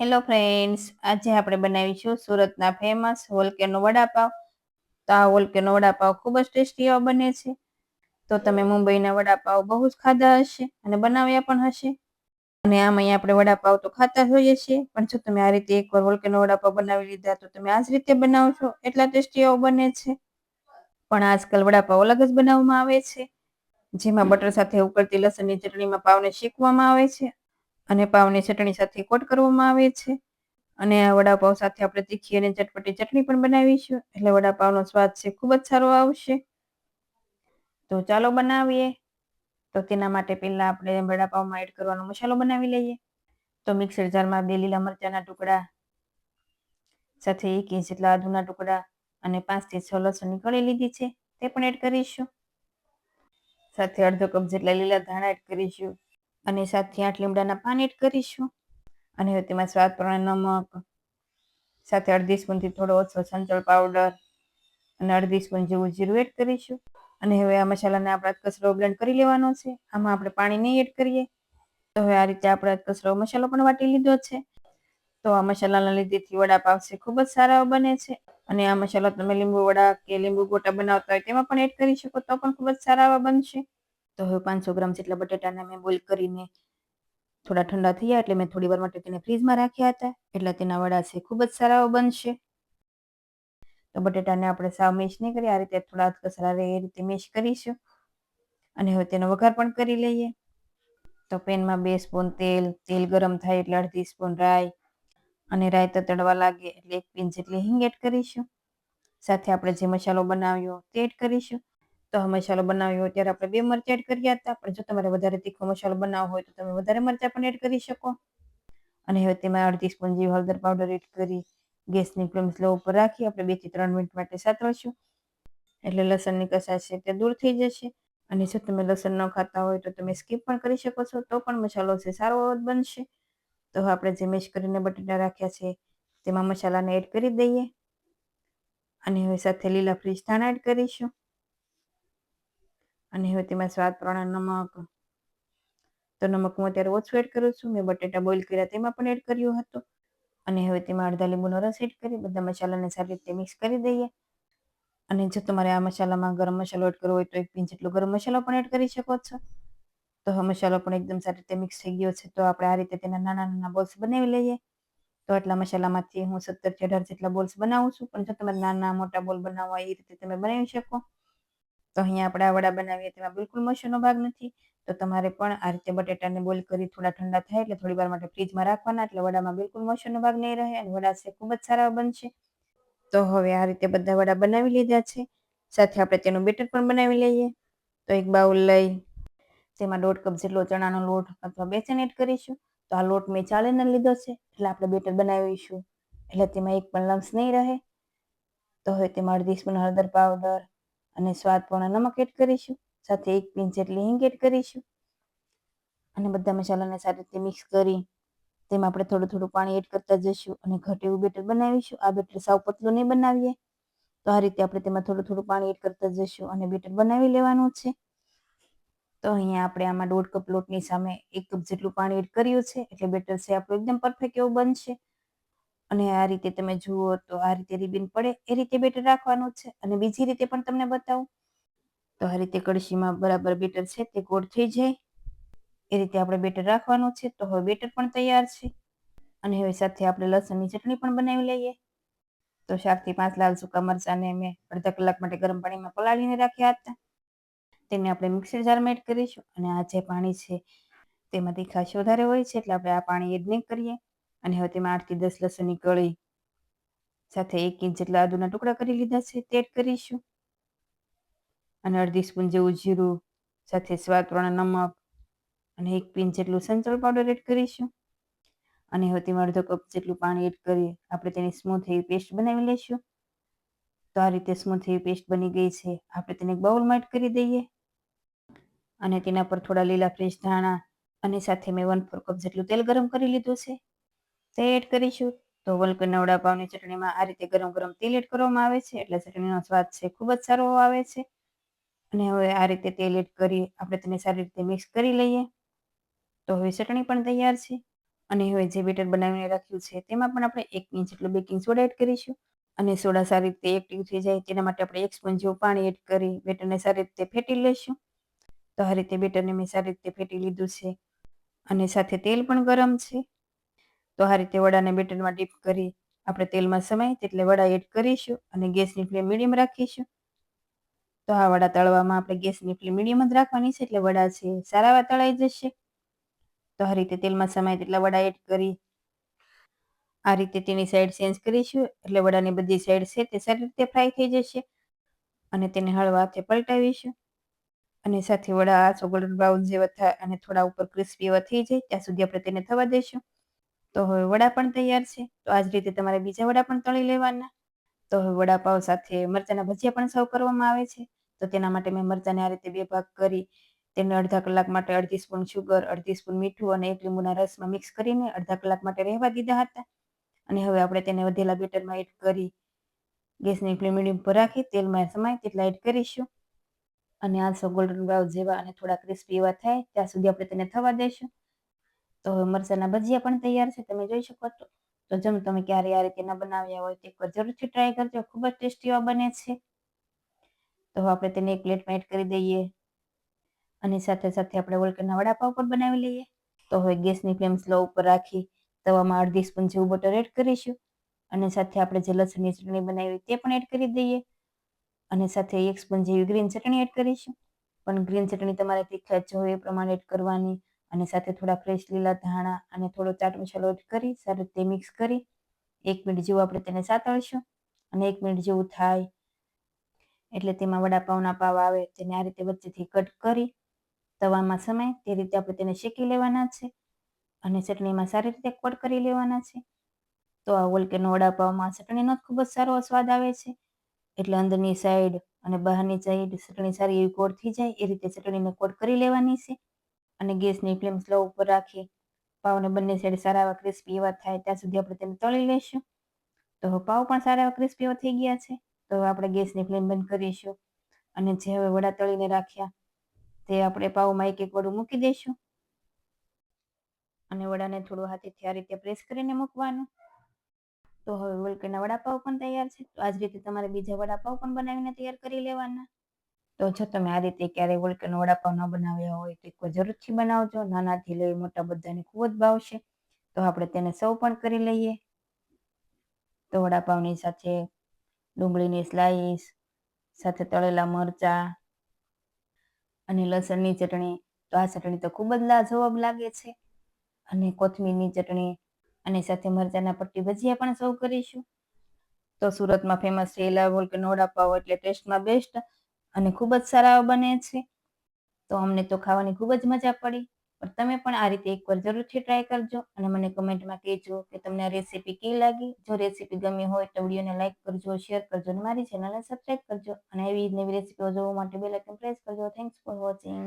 Hello friends આજે આપણે બનાવીશું સુરતના ફેમસ હોલકેનો વડાપાવ. તો આ વોલ્કેનો વડાપાવ ખૂબ જ ટેસ્ટી એવા બને છે. તો તમે મુંબઈના વડાપાવ બહુ જ ખાધા હશે અને બનાવ્યા પણ હશે. અને આમ અહીંયા આપણે વડાપાવ તો ખાતા હોઈએ છીએ. પણ જો તમે આ રીતે એકવાર હોલકેનો વડાપાવ બનાવી લીધા, તો તમે આ જ રીતે બનાવશો. એટલા ટેસ્ટી એવો બને છે. પણ આજકાલ વડાપાવ અલગ જ બનાવવામાં આવે છે. જેમાં બટર સાથે ઉકળતી લસણની ચટણીમાં પાવને શેકવામાં આવે છે. અને પાવની ચટણી સાથે કોટ કરવામાં આવે છે. અને વડાપાવ સાથે આપણે તીખી અને ચટપટી ચટણી પણ બનાવીશું. એટલે વડાપાવનો સ્વાદ છે, ખૂબ જ સારો આવશે. તો ચાલો બનાવીએ. તો તેના માટે પહેલા આપણે વડાપાવમાં એડ કરવાનો મસાલો બનાવી લઈએ. તો મિક્સર જારમાં બે લીલા મરચાના ટુકડા, સાથે એક ઇંચ જેટલા આદુના ટુકડા અને પાંચથી છ લસણની કળી લીધી છે, તે પણ એડ કરીશું. સાથે અડધો કપ જેટલા લીલા ધાણા એડ કરીશું. અને સાતથી આઠ લીમડાના પાન એડ કરીશું. અને હવે તેમાં સ્વાદ પ્રમાણે નમક સાથે અડધી સ્પૂનથી થોડો ઓછો સંચળ પાવડર અને અડધી સ્પૂન જેવું જીરું એડ કરીશું. અને હવે આ મસાલાને આપણે કચરો બ્લેન્ડ કરી લેવાનો છે. આમાં આપણે પાણી નહીં એડ કરીએ. તો હવે આ રીતે આપણે કચરો મસાલો પણ વાટી લીધો છે. તો આ મસાલાના લીધેથી વડાપાવ છે ખૂબ જ સારા બને છે. અને આ મસાલો તમે લીંબુ વડા કે લીંબુ ગોટા બનાવતા હોય તેમાં પણ એડ કરી શકો તો પણ ખૂબ જ સારા બનશે. તો હવે પાંચસો ગ્રામ જેટલા બટેટાને મેં બોઇલ કરીને થોડા ઠંડા થયા એટલે મેં થોડી વાર માટે તેને ફ્રીજમાં રાખ્યા હતા. એટલે તેના વડા છે, ખૂબ જ સારા બનશે. તો બટેટાને આપણે સાવ મેશ નહીં કરી આ રીતે થોડા કસરા રહે એ રીતે મેશ કરીશું. અને હવે તેનો વઘાર પણ કરી લઈએ. તો પેનમાં બે સ્પૂન તેલ તેલ ગરમ થાય એટલે અડધી સ્પૂન રાઈ અને રાઈ તળવા લાગે એટલે એક પિંચ જેટલી હિંગ એડ કરીશું. સાથે આપણે જે મસાલો બનાવ્યો તે એડ કરીશું. તો મસાલો બનાવ્યો હોય ત્યારે આપણે બે મરચાં એડ કર્યા હતા પણ જો તમારે વધારે તીખો મસાલો બનાવવો હોય તો તમે વધારે મરચાં પણ એડ કરી શકો. અને હવે તેમાં અડધી સ્પૂન જેવી હળદર પાવડર એડ કરી ગેસની ફ્લેમ સ્લો ઉપર રાખી આપણે બેથી ત્રણ મિનિટ માટે સાતળશું. એટલે લસણની કસાશ છે તે દૂર થઈ જશે. અને જો તમે લસણ ન ખાતા હોય તો તમે સ્કીપ પણ કરી શકો છો, તો પણ મસાલો છે સારો બનશે. તો આપણે જે મેશ કરીને બટેટા રાખ્યા છે તેમાં મસાલાને એડ કરી દઈએ. અને હવે સાથે લીલા ફ્રીજ ધાણા એડ કરીશું. અને હવે તેમાં સ્વાદ પ્રમાણે નમક તો નમક હું અત્યારે ઓછું એડ કરું છું. મેં બટેટા બોઇલ કર્યા તેમાં પણ એડ કર્યું હતું. અને હવે તેમાં અડધા લીંબુનો રસ એડ કરી બધા મસાલાને સારી રીતે મિક્સ કરી દઈએ. અને જો તમારે આ મસાલામાં ગરમ મસાલો એડ કરવો હોય તો એક પિંચ જેટલો ગરમ મસાલો પણ એડ કરી શકો છો. તો મસાલો પણ એકદમ સારી રીતે મિક્સ થઈ ગયો છે. તો આપણે આ રીતે તેના નાના નાના બોલ્સ બનાવી લઈએ. તો આટલા મસાલામાંથી હું સત્તરથી અઢાર જેટલા બોલ્સ બનાવું છું. પણ જો તમારે નાના મોટા બોલ બનાવવા એ રીતે તમે બનાવી શકો. તો અહીંયા આપણે આ વડા બનાવીએ તેમાં બિલકુલ મશીનો ભાગ નથી. તો તમારે પણ આ રીતે બટેટાને બોઇલ કરી થોડા ઠંડા થાય એટલે થોડી વાર માટે ફ્રીજમાં રાખવાના એટલે વડામાં બિલકુલ મશીનો ભાગ નહીં રહે અને વડા છે ખૂબ જ સારા બનશે. તો હવે આ રીતે બધા વડા બનાવી લીધા છે. સાથે આપણે તેનું બેટર પણ બનાવી લઈએ. તો એક બાઉલ લઈ, તેમાં દોઢ કપ જેટલો ચણાનો લોટ અથવા બેસન એડ કરીશું. તો આ લોટ મેં ચાલીને લીધો છે એટલે આપણે બેટર બનાવીશું. એટલે તેમાં એક પણ લમ્સ નહીં રહે. તો હવે તેમાં અડધી સ્પૂન હળદર પાવડર અને સ્વાદ પણ નમક એડ કરીશું. સાથે એક પિંચ જેટલી હિંગ એડ કરીશું. અને બધા મસાલાને સારી રીતે મિક્સ કરી, તેમાં આપણે થોડું થોડું પાણી એડ કરતા જઈશું અને ઘટ એવું બેટર બનાવીશું. આ બેટર સાવ પતલું નહીં બનાવીએ. તો આ રીતે આપણે તેમાં થોડું થોડું પાણી એડ કરતા જઈશું અને બેટર બનાવી લેવાનું છે. તો અહીંયા આપણે આમાં દોઢ કપ લોટની સામે એક કપ જેટલું પાણી એડ કર્યું છે. એટલે બેટર છે આપણું એકદમ પરફેક્ટ એવું બનશે. અને આ રીતે તમે જુઓ તો આ રીતે રિબિન પડે, એ રીતે બેટર રાખવાનું છે. અને બીજી રીતે પણ તમને બતાવું. તો આ રીતે કળશીમાં બરાબર બેટર છે તે ગોળ થઈ જાય. એ રીતે આપણે બેટર રાખવાનું છે તો હવે બેટર પણ તૈયાર છે. અને હવે સાથે આપણે લસણની ચટણી પણ બનાવી લઈએ. તો શાકથી પાંચ લાલ સૂકા મરચાંને મેં અડધા કલાક માટે ગરમ પાણીમાં પલાળીને રાખ્યા હતા. તેને આપણે મિક્સર જારમાં એડ કરીશું અને આ જે પાણી છે તેમાં તીખાશ વધારે હોય છે એટલે આપણે આ પાણી એડ નહીં કરીએ. અને હવે તેમાં આઠથી દસ લસણની કળી સાથે એક ઇંચ જેટલા આદુના ટુકડા કરી લીધા છે તે એડ કરીશું. અને અડધી સ્પૂન જેવું જીરું, સાથે સ્વાદ પ્રમાણે નમક અને એક પિંચ જેટલું સંચળ પાવડર એડ કરીશું. અને હવે તેમાં અડધો કપ જેટલું પાણી એડ કરી આપણે તેની સ્મૂથ એવી પેસ્ટ બનાવી લઈશું. તો આ રીતે સ્મૂથ એવી પેસ્ટ બની ગઈ છે. આપણે તેને બાઉલમાં એડ કરી દઈએ. અને તેના પર થોડા લીલા ફ્રેશ ધાણા અને સાથે મેં વન ફોર કપ જેટલું તેલ ગરમ કરી લીધું છે. તે એડ કરીશું. તો વલકરના વડાપાવની ચટણીમાં આ રીતે ગરમ ગરમ તેલ એડ કરવામાં આવે છે. એટલે ચટણીનો સ્વાદ છે ખૂબ જ સારો આવે છે. અને હવે આ રીતે તેલ એડ કરી આપણે તેને સારી રીતે મિક્સ કરી લઈએ. તો હવે ચટણી પણ તૈયાર છે. અને હવે જે બેટર બનાવીને રાખ્યું છે તેમાં પણ આપણે એક ઇંચ જેટલું બેકિંગ સોડા એડ કરીશું. અને સોડા સારી રીતે એક્ટિવ થઈ જાય તેના માટે આપણે એક સ્પૂન જેવું પાણી એડ કરી બેટરને સારી રીતે ફેટી લઈશું તો આ રીતે બેટરને મેં સારી રીતે ફેટી લીધું છે. અને સાથે તેલ પણ ગરમ છે. તો આ રીતે વડાને બેટરમાં ડીપ કરી આપણે તેલમાં સમાય તેટલે વડા એડ કરીશું અને ગેસની ફ્લેમ મીડિયમ રાખીશું. તો આ વડા તળવામાં આપણે ગેસની ફ્લેમ મીડિયમ જ રાખવાની છે એટલે વડા છે સારા એવા તળાઈ જશે. તો આ રીતે તેલમાં સમાય તેટલા વડા એડ કરી આ રીતે તેની સાઈડ ચેન્જ કરીશું એટલે વડાની બધી સાઈડ છે તે સારી રીતે ફ્રાય થઈ જશે અને તેને હળવા હાથે પલટાવીશું. અને સાથે વડા આછો ગોલ્ડન બ્રાઉન જેવા થાય અને થોડા ઉપર ક્રિસ્પી એવા થઈ જાય ત્યાં સુધી આપણે તેને થવા દઈશું. તો હવે વડા પણ તૈયાર છે. તો આ જ રીતે તમારે બીજા વડા પણ તળી લેવાના. તો હવે વડાપાવ સાથે મરચાના ભજીયા પણ સર્વ કરવામાં આવે છે. તો તેના માટે મેં મરચાને આ રીતે બે ભાગ કરી, તેને અડધા કલાક માટે અડધી સ્પૂન શુગર અડધી સ્પૂન મીઠું અને એક લીંબુના રસમાં મિક્સ કરીને અડધા કલાક માટે રહેવા દીધા હતા. અને હવે આપણે તેને વધેલા બેટરમાં એડ કરી, ગેસની ફ્લેમ મીડિયમ પર રાખી, તેલમાં સમાય તેટલા એડ કરીશું. અને આ સો ગોલ્ડન બ્રાઉન જેવા અને થોડા ક્રિસ્પી એવા થાય, ત્યાં સુધી આપણે તેને થવા દઈશું તો હવે મરચાના ભજીયા પણ તૈયાર છે, તમે જોઈ શકો છો. તો જેમ તમે ક્યારે આ રીતે ના બનાવ્યા હોય તો એકવાર જરૂરથી ટ્રાય કરજો, ખૂબ જ ટેસ્ટી બને છે. તો આપણે તેને એક પ્લેટમાં એડ કરી દઈએ. અને સાથે સાથે આપણે વોલ્કરના વડાપાવ પણ બનાવી લઈએ. તો હવે ગેસની ફ્લેમ સ્લો ઉપર રાખી તવામાં અડધી સ્પૂન જેવું બટર એડ કરીશું. અને સાથે આપણે જે લસણની ચટણી બનાવી તે પણ એડ કરી દઈએ. અને સાથે એક સ્પૂન જેવી ગ્રીન ચટણી એડ કરીશું. પણ ગ્રીન ચટણી તમારે તીખાત જોઈએ એ પ્રમાણે એડ કરવાની. અને સાથે થોડા ફ્રેશ લીલા ધાણા અને થોડો ચાટ મસાલો કરી સારી રીતે મિક્સ કરી. એક મિનિટ જેવું આપણે તેને સાતળીશું અને એક મિનિટ જેવું થાય એટલે તેમાં વડાપાવના પાવ આવે તેને આ રીતે વચ્ચેથી કટ કરી તવામાં સમય તે રીતે આપણે તેને શેકી લેવાના છે અને ચટણીમાં સારી રીતે કોટ કરી લેવાના છે. તો આ વોલકેનો વડાપાવમાં ચટણીનો ખૂબ જ સારો સ્વાદ આવે છે. એટલે અંદરની સાઈડ અને બહારની સાઈડ ચટણી સારી એવી કોટ થઈ જાય એ રીતે ચટણીને કોટ કરી લેવાની છે. અને ગેસની ફ્લેમ સ્લો ઉપર રાખી, પાવને બંને સાઈડ સારા એવા ક્રિસ્પી એવા થાય, ત્યાં સુધી આપણે તેને તળી લઈશું. તો પાવ પણ સારા એવા ક્રિસ્પી એવા થઈ ગયા છે. તો આપણે ગેસની ફ્લેમ બંધ કરીશું. અને જે હવે વડા તળીને રાખ્યા, તે આપણે પાવમાં એક એક વડું મૂકી દઈશું. અને વડાને થોડું હાથેથી આ રીતે પ્રેસ કરીને મૂકવાનું. તો હવે વલકીના વડાપાવ પણ તૈયાર છે. તો આ રીતે તમારે બીજા વડાપાવ પણ બનાવીને તૈયાર કરી લેવાના. તો જો તમે આ રીતે ક્યારેય વલકીનો વડાપાવ ન બનાવ્યા હોય તો એક જરૂરથી બનાવજો. નાનાથી લઈ મોટા બધાને ખૂબ જ ભાવશે. તો આપણે તેને સૌ પણ કરી લઈએ. તો વડાપાવની સાથે ડુંગળીની સ્લાઈસ સાથે તળેલા મરચાં અને લસણની ચટણી. તો આ ચટણી તો ખૂબ જ લાજવાબ લાગે છે. અને કોથમીરની ચટણી અને સાથે મરચાના પટ્ટી ભજીયા પણ સર્વ કરીશું. તો સુરતમાં ફેમસ છે એલા વોલ્કેનો વડાપાવ એટલે ટેસ્ટમાં બેસ્ટ અને ખૂબ જ સારા બને છે. તો અમને તો ખાવાની ખૂબ જ મજા પડી. પણ તમે પણ આ રીતે એકવાર જરૂરથી ટ્રાય કરજો અને મને કમેન્ટમાં કહેજો કે તમને આ રેસીપી કેવી લાગી? જો રેસીપી ગમી હોય તો વિડીયોને લાઇક કરજો શેર કરજો અને મારી ચેનલને સબસ્ક્રાઈબ કરજો. અને એવી નવી રેસીપીઓ જોવા માટે બેલ આઇકન પ્રેસ કરજો. Thanks for watching